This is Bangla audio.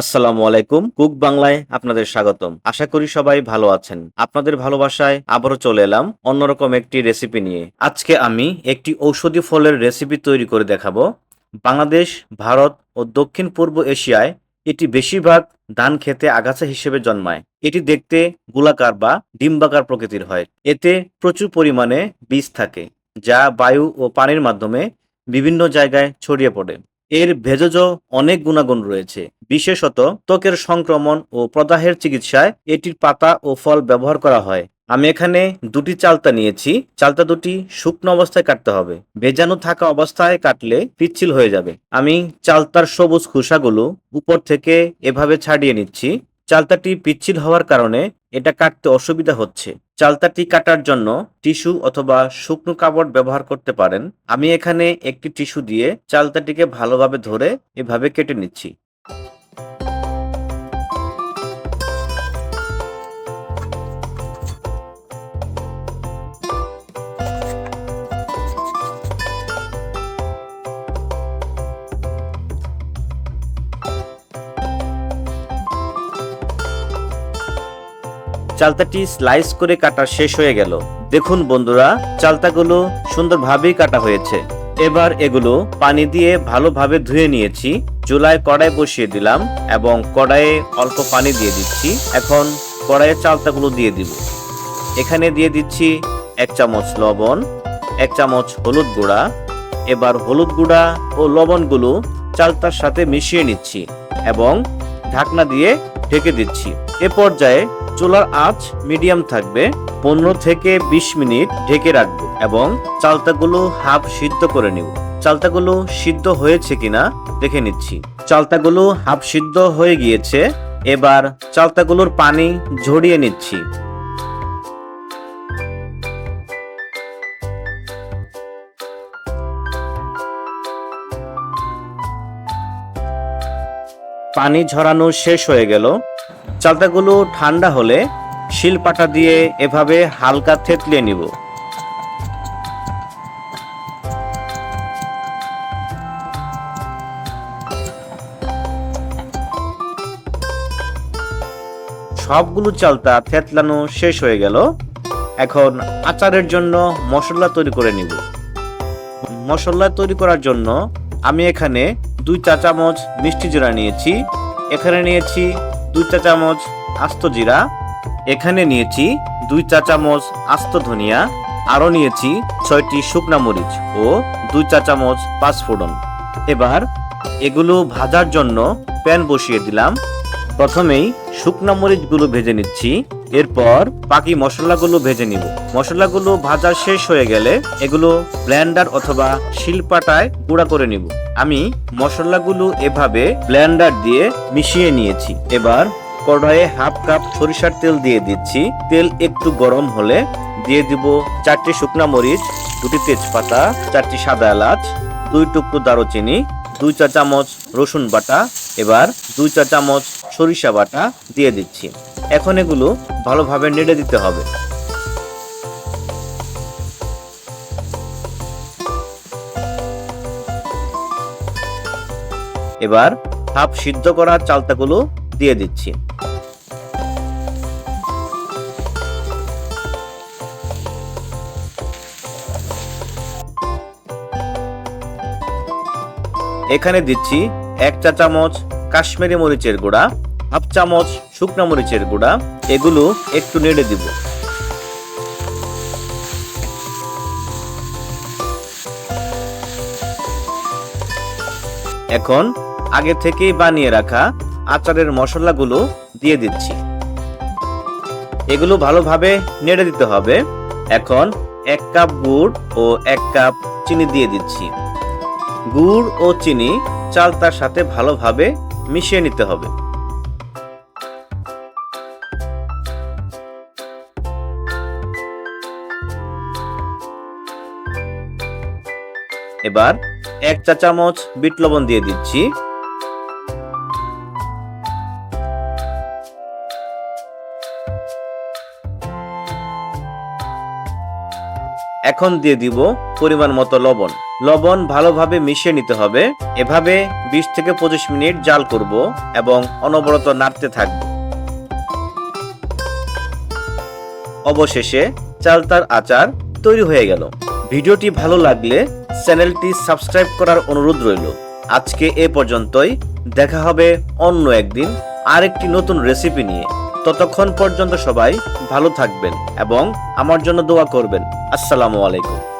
আসসালামু আলাইকুম, কুক বাংলায় আপনাদের স্বাগতম। আশা করি সবাই ভালো আছেন। আপনাদের ভালোবাসায় আবারও চলে এলাম অন্যরকম একটি রেসিপি নিয়ে। আজকে আমি একটি ঔষধি ফলের রেসিপি তৈরি করে দেখাবো। বাংলাদেশ, ভারত ও দক্ষিণ পূর্ব এশিয়ায় এটি বেশিরভাগ ধান খেতে আগাছা হিসেবে জন্মায়। এটি দেখতে গোলাকার বা ডিম্বাকার প্রকৃতির হয়। এতে প্রচুর পরিমাণে বীজ থাকে, যা বায়ু ও পানির মাধ্যমে বিভিন্ন জায়গায় ছড়িয়ে পড়ে। এর ভেষজ অনেক গুণাগুণ রয়েছে। বিশেষত ত্বকের সংক্রমণ ও প্রদাহের চিকিৎসায় এটির পাতা ও ফল ব্যবহার করা হয়। আমি এখানে দুটি চালতা নিয়েছি। চালতা দুটি শুকনো অবস্থায় কাটতে হবে। ভেজানো থাকা অবস্থায় কাটলে পিচ্ছিল হয়ে যাবে। আমি চালতার সবুজ খোসাগুলো উপর থেকে এভাবে ছাড়িয়ে নিচ্ছি। চালতাটি পিচ্ছিল হওয়ার কারণে এটা কাটতে অসুবিধা হচ্ছে। চালতাটি কাটার জন্য টিস্যু অথবা শুকনো কাপড় ব্যবহার করতে পারেন। আমি এখানে একটি টিস্যু দিয়ে চালতাটিকে ভালোভাবে ধরে এভাবে কেটে নিচ্ছি। চালতাটি স্লাইস করে কাটা শেষ হয়ে গেল। দেখুন বন্ধুরা, চালতাগুলো সুন্দরভাবেই কাটা হয়েছে। এবার এগুলো পানি দিয়ে ভালোভাবে ধুয়ে নিয়েছি। চুলায় কড়াই বসিয়ে দিলাম এবং কড়াইয়ে অল্প পানি দিয়ে দিচ্ছি। এখন কড়াইয়ে চালতাগুলো দিয়ে দিব। এখানে দিয়ে দিচ্ছি এক চামচ লবণ, এক চামচ হলুদ গুঁড়া। এবার হলুদ গুঁড়া ও লবণগুলো চালতার সাথে মিশিয়ে নিচ্ছি এবং ঢাকনা দিয়ে ঢেকে দিচ্ছি। এ পর্যায়ে চুলার আঁচ মিডিয়াম থাকবে, পনেরো থেকে বিশ মিনিট ঢেকে রাখব এবং চালতাগুলো হাফ সিদ্ধ করে নিব। চালতাগুলো সিদ্ধ হয়েছে কিনা দেখে নিচ্ছি। চালতাগুলো হাফ সিদ্ধ হয়ে গিয়েছে, এবার চালতাগুলোর পানি ঝরিয়ে নিচ্ছি। পানি ঝরানো শেষ হয়ে গেল। চালতাগুলো ঠান্ডা হলে শিলপাটা দিয়ে এভাবে হালকা থেতলিয়ে নিব। সবগুলো চালতা থেতলানো শেষ হয়ে গেল। এখন আচারের জন্য মশলা তৈরি করে নিব। মশলা তৈরি করার জন্য আমি এখানে দুই চা চামচ মিষ্টি জোড়া নিয়েছি। এখানে নিয়েছি দুই চা চামচ আস্ত জিরা, এখানে নিয়েছি দুই চা চামচ আস্ত ধনিয়া, আরও নিয়েছি ছয়টি শুকনা মরিচ ও দুই চা চামচ পাঁচফোড়ন এবার এগুলো ভাজার জন্য প্যান বসিয়ে দিলাম। প্রথমেই শুকনা মরিচগুলো ভেজে নিচ্ছি, এরপর বাকি মশলাগুলো ভেজে নিব। মশলাগুলো ভাজা শেষ হয়ে গেলে এগুলো ব্লেন্ডার অথবা শিলপাটায় গুঁড়া করে নিব। আমি মশলাগুলো এভাবে ব্লেন্ডার দিয়ে মিশিয়ে নিয়েছি। এবার কড়াইয়ে হাফ কাপ সরিষার তেল দিয়ে দিচ্ছি। তেল একটু গরম হলে দিয়ে দিব চারটি শুকনা মরিচ, দুটি তেজপাতা, চারটি সাদা এলাচ, দুই টুকরো দারুচিনি, দুই চা চামচ রসুন বাটা, এবার দুই চা চামচ সরিষা বাটা দিয়ে দিচ্ছি। এখন এগুলো ভালোভাবে নেড়ে দিতে হবে। এবার হাফ সিদ্ধ করা চালতাগুলো দিয়ে দিচ্ছি। এখানে দিচ্ছি এক চা চামচ কাশ্মীরি মরিচের গুঁড়া, হাফ চামচ শুকনো মরিচের গুঁড়া, এগুলো একটু নেড়ে দিব। এখন আগে থেকেই বানিয়ে রাখা আচারের মশলাগুলো দিয়ে দিচ্ছি। এগুলো ভালোভাবে নেড়ে দিতে হবে। এখন এক কাপ গুড় ও এক কাপ চিনি দিয়ে দিচ্ছি। গুড় ও চিনি চালতার সাথে ভালোভাবে মিশিয়ে নিতে হবে। এবার এক চা চামচ বিট লবণ দিয়ে দিচ্ছি। এখন দিয়ে দিব পরিমাণ মতো লবণ। লবণ ভালোভাবে মিশিয়ে নিতে হবে। এভাবে বিশ থেকে পঁচিশ মিনিট জাল করব এবং অনবরত নাড়তে থাকব। অবশেষে চালতার আচার তৈরি হয়ে গেল। ভিডিওটি ভালো লাগলে চ্যানেলটি সাবস্ক্রাইব করার অনুরোধ রইল। আজকে এ পর্যন্তই। দেখা হবে অন্য একদিন আরেকটি নতুন রেসিপি নিয়ে। ততক্ষণ পর্যন্ত সবাই ভালো থাকবেন এবং আমার জন্য দোয়া করবেন। আসসালামু আলাইকুম।